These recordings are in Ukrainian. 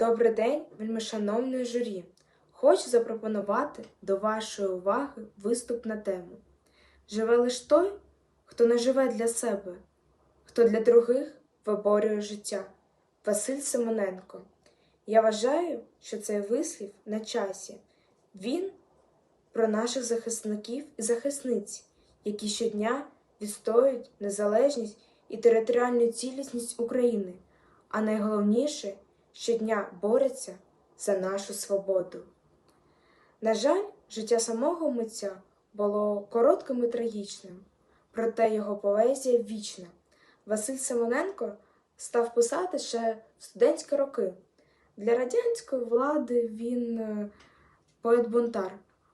Добрий день, вельмишановне журі. Хочу запропонувати до вашої уваги виступ на тему. Живе лиш той, хто не живе для себе, хто для других виборює життя. Василь Симоненко. Я вважаю, що цей вислів на часі. Він про наших захисників і захисниць, які щодня відстоюють незалежність і територіальну цілісність України, а найголовніше щодня борються за нашу свободу. На жаль, життя самого митця було коротким і трагічним, проте його поезія вічна. Василь Симоненко став писати ще в студентські роки. Для радянської влади він е, поет-бунтар,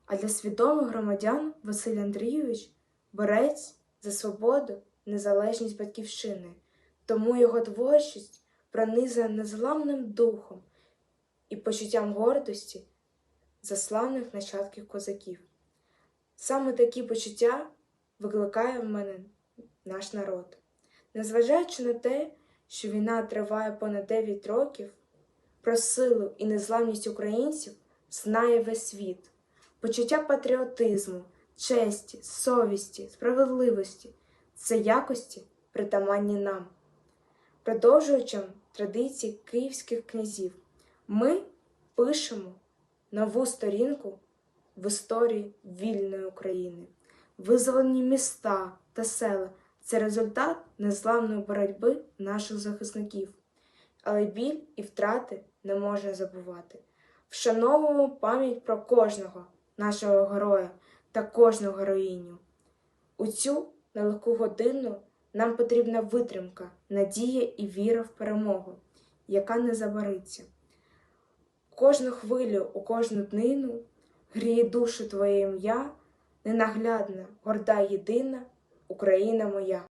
а для свідомих громадян Василь Андрійович борець за свободу, незалежність батьківщини. Тому його творчість пронизана незламним духом і почуттям гордості за славних нащадків козаків. Саме такі почуття викликає в мене наш народ. Незважаючи на те, що війна триває понад 9 років, про силу і незламність українців знає весь світ. Почуття патріотизму, честі, совісті, справедливості це якості, притаманні нам. Продовжуючим традиції київських князів, ми пишемо нову сторінку в історії вільної України. Визволені міста та села це результат незламної боротьби наших захисників. Але біль і втрати не можна забувати. Вшановуємо пам'ять про кожного нашого героя та кожну героїню. У цю нелегку годину нам потрібна витримка, надія і віра в перемогу, яка не забариться. Кожну хвилю у кожну днину гріє душу твоє ім'я, ненаглядна, горда єдина Україна моя.